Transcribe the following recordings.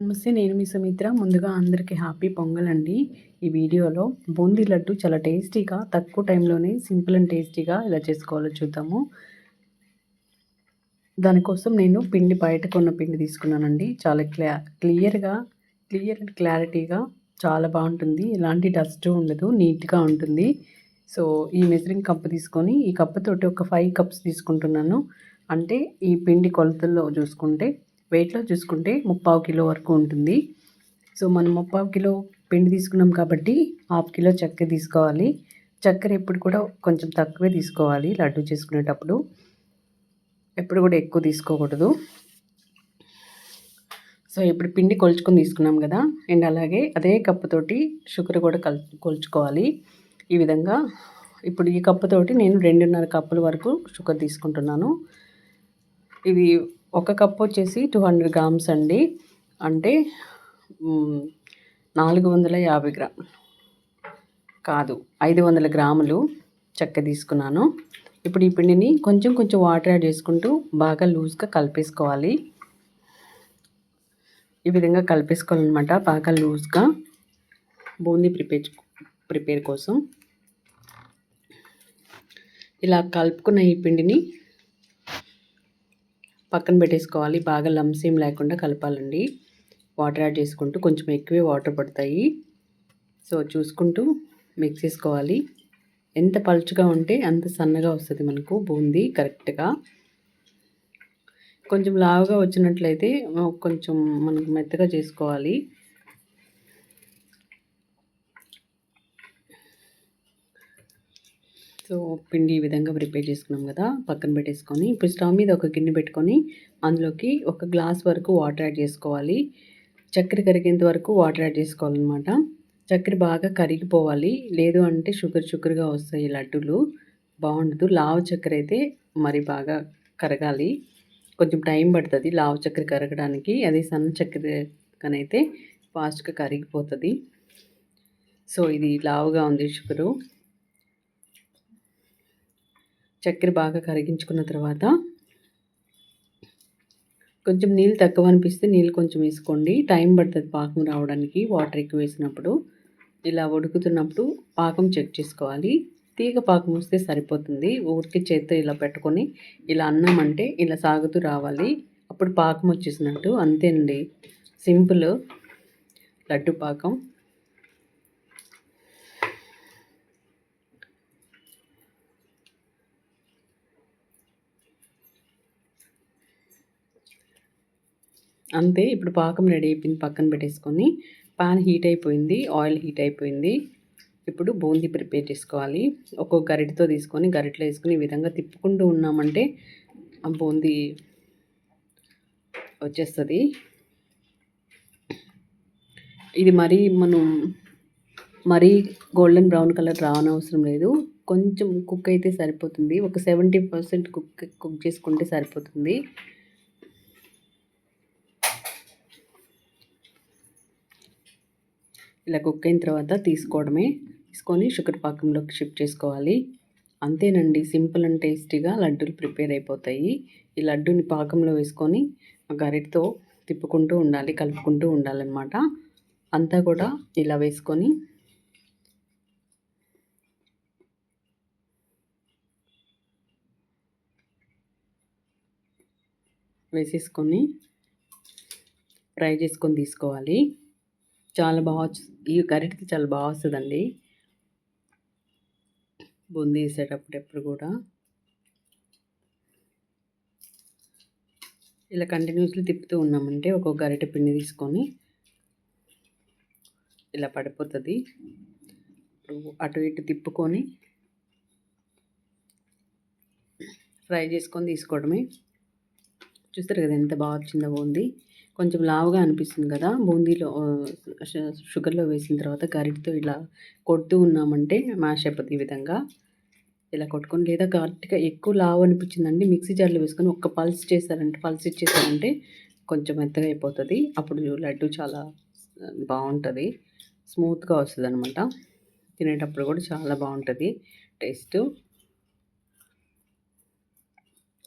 నమస్తే నేను మీ సుమిత్ర. ముందుగా అందరికీ హ్యాపీ పొంగల్ అండి ఈ వీడియోలో బూందీ లడ్డు చాలా టేస్టీగా తక్కువ టైంలోనే సింపుల్ అండ్ టేస్టీగా ఇలా చేసుకోవాలో చూద్దాము. దానికోసం నేను పిండి బయట కొన్న పిండి తీసుకున్నానండి. చాలా క్లా క్లియర్గా క్లియర్ అండ్ క్లారిటీగా చాలా బాగుంటుంది. ఎలాంటి డస్ట్ ఉండదు నీట్గా ఉంటుంది. సో ఈ మెజరింగ్ కప్ తీసుకొని ఈ కప్పుతోటి ఒక ఫైవ్ కప్స్ తీసుకుంటున్నాను. అంటే ఈ పిండి కొలతల్లో చూసుకుంటే వెయిట్లో చూసుకుంటే ముప్పావు కిలో వరకు ఉంటుంది. సో మనం ముప్పావు కిలో పిండి తీసుకున్నాం కాబట్టి హాఫ్ కిలో చక్కెర తీసుకోవాలి. చక్కెర ఎప్పుడు కూడా కొంచెం తక్కువే తీసుకోవాలి లడ్డు చేసుకునేటప్పుడు. ఎప్పుడు కూడా ఎక్కువ తీసుకోకూడదు. సో ఇప్పుడు పిండి కొలుచుకొని తీసుకున్నాం కదా అండ్ అలాగే అదే కప్పుతోటి షుగర్ కూడా కల్ కొలుచుకోవాలి. ఈ విధంగా ఇప్పుడు ఈ కప్పుతోటి నేను రెండున్నర కప్పుల వరకు షుగర్ తీసుకుంటున్నాను. ఇది ఒక కప్ వచ్చేసి టూ హండ్రెడ్ గ్రామ్స్ అండి. అంటే నాలుగు వందల యాభై గ్రామ్ కాదు ఐదు వందల గ్రాములు చెక్క తీసుకున్నాను. ఇప్పుడు ఈ పిండిని కొంచెం కొంచెం వాటర్ యాడ్ చేసుకుంటూ బాగా లూజ్గా కలిపేసుకోవాలి. ఈ విధంగా కలిపేసుకోవాలన్నమాట బాగా లూజ్గా బూందీ ప్రిపేర్ ప్రిపేర్ కోసం. ఇలా కలుపుకున్న ఈ పిండిని పక్కన పెట్టేసుకోవాలి. బాగా లంసీం లేకుండా కలపాలండి. వాటర్ యాడ్ చేసుకుంటూ కొంచెం ఎక్కువే వాటర్ పడతాయి. సో చూసుకుంటూ మిక్స్ చేసుకోవాలి. ఎంత పలుచగా ఉంటే అంత సన్నగా వస్తుంది మనకు బూందీ కరెక్ట్గా. కొంచెం లావుగా వచ్చినట్లయితే కొంచెం మనకు మెత్తగా చేసుకోవాలి. సో పిండి ఈ విధంగా ప్రిపేర్ చేసుకున్నాం కదా పక్కన పెట్టేసుకొని ఇప్పుడు స్టవ్ మీద ఒక గిన్నె పెట్టుకొని అందులోకి ఒక గ్లాస్ వరకు వాటర్ యాడ్ చేసుకోవాలి. చక్కెర కరిగేంత వరకు వాటర్ యాడ్ చేసుకోవాలన్నమాట. చక్కెర బాగా కరిగిపోవాలి. లేదు అంటే షుగర్ షుగర్గా వస్తాయి లడ్డూలు. బాగుండదు. లావు చక్కెర అయితే మరి బాగా కరగాలి. కొంచెం టైం పడుతుంది లావు చక్కెర కరగడానికి. అది సన్న చక్కెర కనైతే ఫాస్ట్గా కరిగిపోతుంది. సో ఇది లావుగా ఉంది షుగరు. చక్కెర బాగా కరిగించుకున్న తర్వాత కొంచెం నీళ్ళు తక్కువ అనిపిస్తే నీళ్ళు కొంచెం వేసుకోండి. టైం పడుతుంది పాకం రావడానికి. వాటర్ ఎక్కువ వేసినప్పుడు ఇలా ఉడుకుతున్నప్పుడు పాకం చెక్ చేసుకోవాలి. తీగ పాకం వస్తే సరిపోతుంది. ఊరికి చేత్తో ఇలా పెట్టుకొని ఇలా అన్నామంటే ఇలా సాగుతూ రావాలి. అప్పుడు పాకం వచ్చేసినట్టు. అంతేనండి. సింపుల్ లడ్డు పాకం. అంతే ఇప్పుడు పాకం రెడీ అయిపోయింది పక్కన పెట్టేసుకొని. పాన్ హీట్ అయిపోయింది ఆయిల్ హీట్ అయిపోయింది. ఇప్పుడు బూందీ ప్రిపేర్ చేసుకోవాలి. ఒక్కొక్క గరిటతో తీసుకొని గరిటలో వేసుకుని ఈ విధంగా తిప్పుకుంటూ ఉన్నామంటే ఆ బూందీ వచ్చేస్తుంది. ఇది మరీ మనం మరీ గోల్డెన్ బ్రౌన్ కలర్ రావనవసరం లేదు. కొంచెం కుక్ అయితే సరిపోతుంది. ఒక సెవెంటీ పర్సెంట్ కుక్ కుక్ చేసుకుంటే సరిపోతుంది. ఇలా కుక్ అయిన తర్వాత తీసుకోవడమే. తీసుకొని షుగర్ పాకంలోకి షిఫ్ట్ చేసుకోవాలి. అంతేనండి సింపుల్ అండ్ టేస్టీగా లడ్డూలు ప్రిపేర్ అయిపోతాయి. ఈ లడ్డూని పాకంలో వేసుకొని గరిటతో తిప్పుకుంటూ ఉండాలి కలుపుకుంటూ ఉండాలన్నమాట. అంతా కూడా ఇలా వేసుకొని వేసేసుకొని ఫ్రై చేసుకొని తీసుకోవాలి. చాలా బాగా ఈ గరిటకి చాలా బాగా వస్తుందండి. బూందీ వేసేటప్పుడు ఎప్పుడు కూడా. ఇలా కంటిన్యూస్లీ తిప్పుతూ ఉన్నామంటే ఒక్కొక్క గరిటె పిండి తీసుకొని ఇలా పడిపోతుంది. అటు ఇటు తిప్పుకొని ఫ్రై చేసుకొని తీసుకోవడమే. చూస్తారు కదా ఎంత బాగా వచ్చిందో ఉంది కొంచెం లావుగా అనిపిస్తుంది కదా? బూందీలో షుగర్లో వేసిన తర్వాత గరిటితో ఇలా కొడుతూ ఉన్నామంటే మ్యాష్ అయిపోతుంది ఈ విధంగా. ఇలా కొట్టుకొని లేదా కరెక్ట్గా ఎక్కువ లావు అనిపించిందండి మిక్సీ జార్లో వేసుకొని ఒక్క పల్స్ చేశారంటే పల్స్ ఇచ్చేసారంటే కొంచెం మెత్తగా అయిపోతుంది. అప్పుడు లడ్డు చాలా బాగుంటుంది. స్మూత్గా వస్తుంది అనమాట తినేటప్పుడు కూడా చాలా బాగుంటుంది టేస్ట్.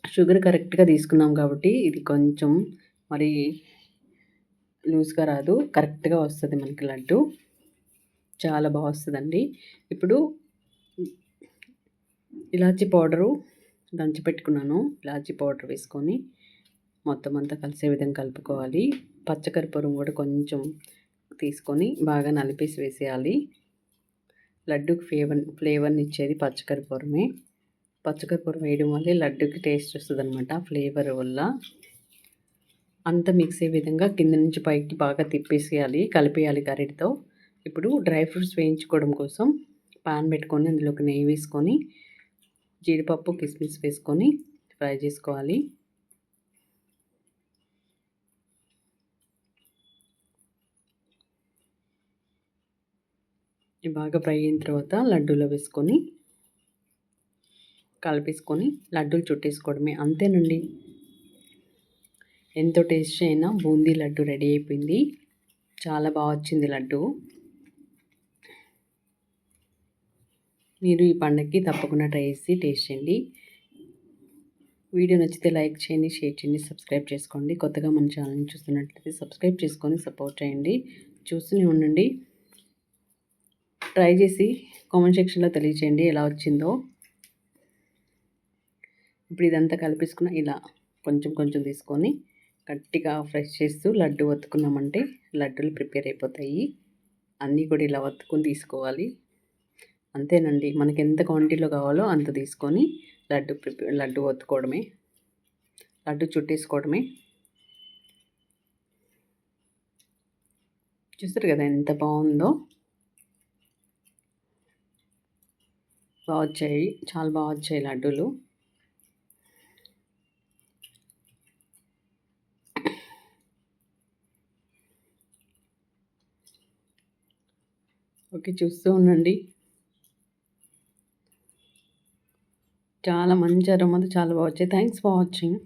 షుగర్ కరెక్ట్గా తీసుకున్నాం కాబట్టి ఇది కొంచెం మరి లూజ్గా రాదు. కరెక్ట్గా వస్తుంది మనకి లడ్డు. చాలా బాగా వస్తుందండి. ఇప్పుడు ఇలాచీ పౌడరు దంచి పెట్టుకున్నాను. ఇలాచీ పౌడర్ వేసుకొని మొత్తం అంతా కలిసే విధంగా కలుపుకోవాలి. పచ్చకరిపూరం కూడా కొంచెం తీసుకొని బాగా నలిపేసి వేసేయాలి. లడ్డుకి ఫ్లేవర్ ఫ్లేవర్ని ఇచ్చేది పచ్చకరిపూరమే. పచ్చకరిపూరం వేయడం వల్ల లడ్డుకి టేస్ట్ వస్తుంది అనమాట ఫ్లేవర్ వల్ల అంత మిక్స్ అయ్యే విధంగా కింద నుంచి పైకి బాగా తిప్పేసేయాలి కలిపేయాలి గరిటతో ఇప్పుడు డ్రై ఫ్రూట్స్ వేయించుకోవడం కోసం పాన్ పెట్టుకొని అందులోకి నెయ్యి వేసుకొని జీడిపప్పు కిస్మిస్ వేసుకొని ఫ్రై చేసుకోవాలి. బాగా ఫ్రై అయిన తర్వాత లడ్డూలో వేసుకొని కలిపేసుకొని లడ్డూలు చుట్టేసుకోవడమే. అంతేనండి. ఎంతో టేస్ట్ అయినా బూందీ లడ్డు రెడీ అయిపోయింది. చాలా బాగా వచ్చింది లడ్డు. మీరు ఈ పండగకి తప్పకుండా ట్రై చేసి టేస్ట్ చేయండి. వీడియో నచ్చితే లైక్ చేయండి షేర్ చేయండి సబ్స్క్రైబ్ చేసుకోండి. కొత్తగా మన ఛానల్ని చూస్తున్నట్లయితే సబ్స్క్రైబ్ చేసుకొని సపోర్ట్ చేయండి. చూస్తూనే ఉండండి. ట్రై చేసి కామెంట్ సెక్షన్లో తెలియచేయండి ఎలా వచ్చిందో. ఇప్పుడు ఇదంతా కలిపేసుకున్న ఇలా కొంచెం కొంచెం తీసుకొని గట్టిగా ఫ్రెష్ చేస్తూ లడ్డు వత్తుకున్నామంటే లడ్డూలు ప్రిపేర్ అయిపోతాయి. అన్నీ కూడా ఇలా వత్తుకొని తీసుకోవాలి. అంతేనండి. మనకి ఎంత క్వాంటిటీలో కావాలో అంత తీసుకొని లడ్డు ప్రిపేర్ లడ్డు వత్తుకోవడమే. లడ్డు చుట్టేసుకోవడమే. చూస్తారు కదా ఎంత బాగుందో? బాగా వచ్చాయి. చాలా బాగా వచ్చాయి లడ్డూలు. ఓకే చూస్తూ ఉండండి. చాలా మంచి అరమది చాలా బాగా వచ్చాయి. Thanks for watching